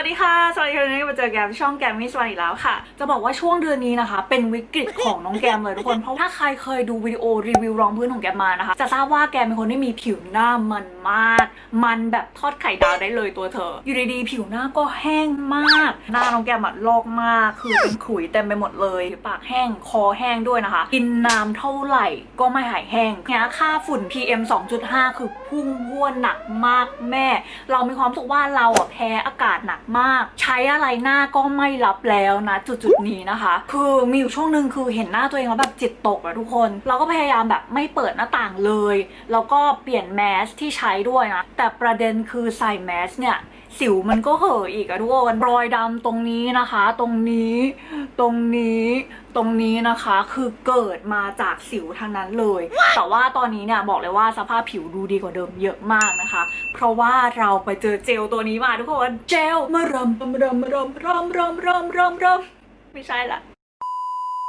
วัสดีค่ะ สวัสดีค่ะวันนี้มาเจอแกมช่องแกมมี่สวัสดีแล้วค่ะ จะบอกว่าช่วงเดือนนี้นะคะ เป็นวิกฤตของน้องแกมเลยทุกคน เพราะถ้าใครเคยดูวิดีโอรีวิวรองพื้นของแกมมานะคะ จะทราบว่าแกมเป็นคนที่มีผิวหน้ามันมาก มันแบบทอดไข่ดาวได้เลยตัวเธอ อยู่ดีๆผิวหน้าก็แห้งมาก หน้าน้องแกมอะลอกมาก คือเป็นขุยเต็มไปหมดเลย ปากแห้ง คอแห้งด้วยนะคะ กินน้ำเท่าไหร่ก็ไม่หายแห้งเนี่ยค่าฝุ่น PM 2.5 คือพุ่งพรวดหนักมากแม่ เรามีความรู้สึกว่าเราอะแพ้อากาศหนักมาก ใช้อะไรหน้าก็ไม่รับแล้วนะจุดจุดนี้นะคะ คือมีอยู่ช่วงหนึ่งคือเห็นหน้าตัวเองแล้วแบบจิตตกอะทุกคน เราก็พยายามแบบไม่เปิดหน้าต่างเลย แล้วก็เปลี่ยนแมสที่ใช้ด้วยนะ แต่ประเด็นคือใส่แมสเนี่ยสิวมันก็เห่ออีกอะทุกคนรอยดำตรงนี้นะคะ ตรงนี้ ตรงนี้ตรงนี้นะคะคือเกิดมาจากสิวทั้งนั้นเลย แต่ว่าตอนนี้เนี่ยบอกเลยว่าสภาพผิวดูดีกว่าเดิมเยอะมากนะคะ เพราะว่าเราไปเจอเจลตัวนี้มาทุกคนเจลมารำรำรำรำรำรำรำรำรำไม่ใช่ละ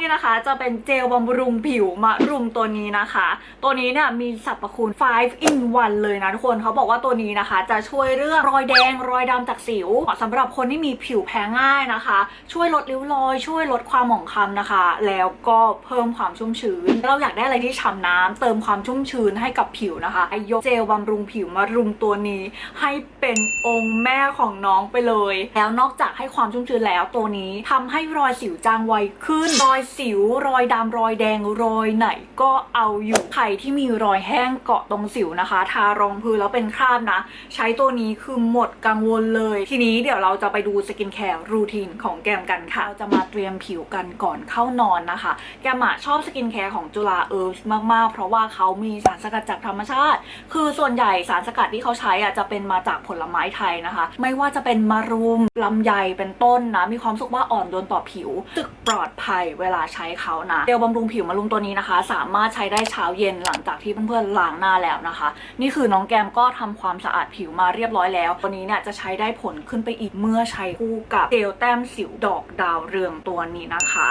นี่นะคะจะเป็นเจลบำรุงผิวมะรุมตัวนี้นะคะ ตัวนี้เนี่ยมีสรรพคุณ 5 in 1 เลยนะทุกคนเขาบอกว่าตัวนี้นะคะ จะช่วยเรื่องรอยแดงรอยดำจากสิวเหมาะสำหรับคนที่มีผิวแพ้ง่ายนะคะ ช่วยลดริ้วรอย ช่วยลดความหมองคล้ำนะคะ แล้วก็เพิ่มความชุ่มชื้น เราอยากได้อะไรที่ฉ่ำน้ำเติมความชุ่มชื้นให้กับผิวนะคะไอยกเจลบำรุงผิวมารุมตัวนี้ ให้เป็นองค์แม่ของน้องไปเลย แล้วนอกจากให้ความชุ่มชื้นแล้วตัวนี้ทำให้รอยสิวจางไวขึ้นรอยสิวรอยดำรอยแดงรอยไหนก็เอาอยู่ใครที่มีรอยแห้งเกาะตรงสิวนะคะ ทารองพื้นแล้วเป็นคราบนะ ใช้ตัวนี้คือหมดกังวลเลย ทีนี้เดี๋ยวเราจะไปดูสกินแคร์รูทีนของแกมกันค่ะเราจะมาเตรียมผิวกันก่อนเข้านอนนะคะ แกมชอบสกินแคร์ของจุฬาเอิร์ฟมากๆ เพราะว่าเขามีสารสกัดจากธรรมชาติ คือส่วนใหญ่สารสกัดที่เขาใช้อะจะเป็นมาจากผลไม้ไทยนะคะ ไม่ว่าจะเป็นมะรุมลำไยเป็นต้นนะมีความสุขว่าอ่อนโยนต่อผิวรู้สึกปลอดภัยเวลาใช้เขานะเจลบำรุงผิวมะรุมตัวนี้นะคะ สามารถใช้ได้เช้าเย็นหลังจากที่เพื่อนๆล้างหน้าแล้วนะคะ นี่คือน้องแกมก็ทำความสะอาดผิวมาเรียบร้อยแล้วตัวนี้เนี่ยจะใช้ได้ผลขึ้นไปอีกเมื่อใช้คู่กับเจลแต้มสิวดอกดาวเรืองตัวนี้นะคะ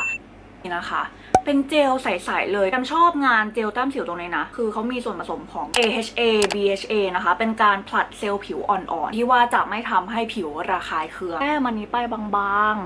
นี่นะคะเป็นเจลใสๆเลยแกมชอบงานเจลแต้มสิวตรงนี้นะ คือเขามีส่วนผสมของ AHA BHA นะคะ เป็นการผลัดเซลล์ผิวอ่อนๆ ที่ว่าจะไม่ทำให้ผิวระคายเคืองแต้มมันนี้ไปบาง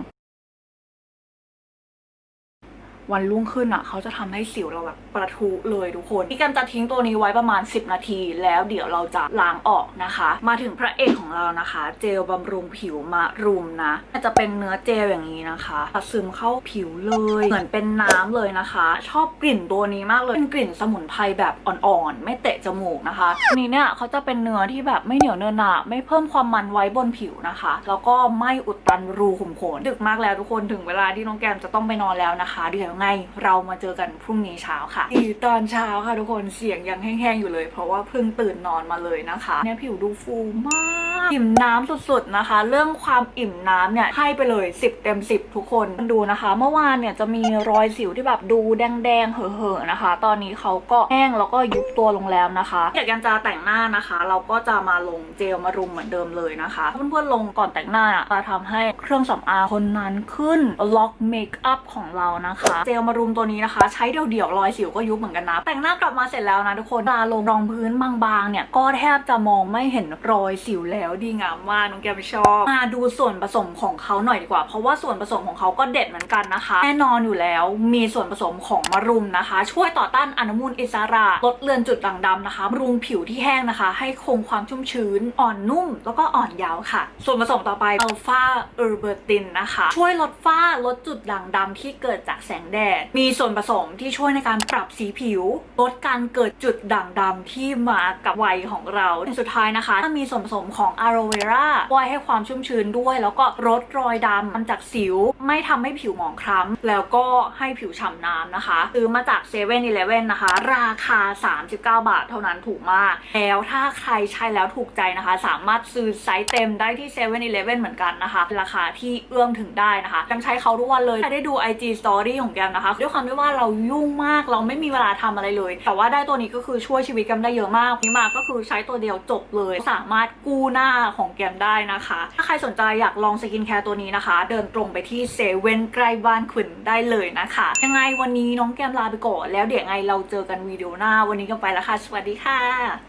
วันรุ่งขึ้นอะ เขาจะทำให้สิวเราแบบประทุเลยทุกคนพี่แกมจะทิ้งตัวนี้ไว้ประมาณ 10 นาที แล้วเดี๋ยวเราจะล้างออกนะคะ มาถึงพระเอกของเรานะคะ เจลบำรุงผิวมารุมนะจะเป็นเนื้อเจลอย่างนี้นะคะซึมเข้าผิวเลย เหมือนเป็นน้ำเลยนะคะ ชอบกลิ่นตัวนี้มากเลยเป็นกลิ่นสมุนไพรแบบอ่อนๆไม่เตะจมูกนะคะอันนี้เนี่ยเขาจะเป็นเนื้อที่แบบไม่เหนียวเนื้อหนาไม่เพิ่มความมันไว้บนผิวนะคะ แล้วก็ไม่อุดตันรูขุมขนดึกมากแล้วทุกคนถึงเวลาที่น้องแกมจะต้องไปนอนแล้วนะคะเดี๋ยวไงเรามาเจอกันพรุ่งนี้เช้าค่ะอีตอนเช้าค่ะทุกคนเสียงยังแห้งๆอยู่เลย เพราะว่าเพิ่งตื่นนอนมาเลยนะคะเนี่ยผิวดูฟูมาก อิ่มน้ำสุดๆนะคะ เรื่องความอิ่มน้ำเนี่ยให้ไปเลย 10 เต็ม 10 ทุกคนดูนะคะ เมื่อวานเนี่ยจะมีรอยสิวที่แบบดูแดงๆเห่อะๆนะคะ ตอนนี้เขาก็แห้งแล้วก็ยุบตัวลงแล้วนะคะอยากยังจะแต่งหน้านะคะ เราก็จะมาลงเจลมารุมเหมือนเดิมเลยนะคะเพื่อนๆลงก่อนแต่งหน้าจะทำให้เครื่องสำอางคนนั้นขึ้นล็อกเมคอัพของเรานะคะ เจลมารุมตัวนี้นะคะ ใช้เดี่ยวๆรอยสิวก็ยุบเหมือนกันนะ แต่งหน้ากลับมาเสร็จแล้วนะทุกคนตาลงรองพื้นบางๆเนี่ยก็แทบจะมองไม่เห็นรอยสิวแล้วแล้วดีงามมากน้องแกมชอบมาดูส่วนผสมของเขาหน่อยดีกว่า เพราะว่าส่วนผสมของเขาก็เด็ดเหมือนกันนะคะ แน่นอนอยู่แล้วมีส่วนผสมของมะรุมนะคะ ช่วยต่อต้านอนุมูลอิสระ ลดเลือนจุดด่างดำนะคะบำรุงผิวที่แห้งนะคะ ให้คงความชุ่มชื้น อ่อนนุ่ม แล้วก็อ่อนยาวค่ะ ส่วนผสมต่อไปอัลฟาเออร์เบอร์ตินนะคะ ช่วยลดฝ้าลดจุดด่างดำที่เกิดจากแสงแดด มีส่วนผสมที่ช่วยในการปรับสีผิว ลดการเกิดจุดด่างดำที่มากับวัยของเราสุดท้ายนะคะถ้ามีส่วนผสมของอะโรเวราช่วยให้ความชุ่มชื้นด้วย แล้วก็ลดรอยดำมันจากสิว ไม่ทำให้ผิวหมองคล้ำแล้วก็ให้ผิวฉ่ำน้ำนะคะซื้อมาจาก7 e เ e ่ e อนะคะ ราคา 39 บาทเท่านั้นถูกมาก แล้วถ้าใครใช้แล้วถูกใจนะคะ สามารถซื้อไซส์เต็มได้ที่7 e เ e ่ e เลเว่นเหมือนกันนะคะ ราคาที่เอื้อมถึงได้นะคะแกมใช้เขาทุกวันเลยใครได้ดู IG Story ของแกมนะคะ ด้วยความที่ว่าเรายุ่งมากเราไม่มีเวลาทำอะไรเลย แต่ว่าได้ตัวนี้ก็คือช่วยชีวิตแกมได้เยอะมากนี่มาก็คือใช้ตัวเดียวจบเลย สามารถกู้หน้าของแกมได้นะคะ ถ้าใครสนใจอยากลองสกินแคร์ตัวนี้นะคะ เดินตรงไปที่เซเว่นใกล้บ้านคุณได้เลยนะคะ ยังไงวันนี้น้องแกมลาไปก่อนแล้วเดี๋ยวไงเราเจอกันวิดีโอหน้าวันนี้ก็ไปแล้วค่ะ สวัสดีค่ะ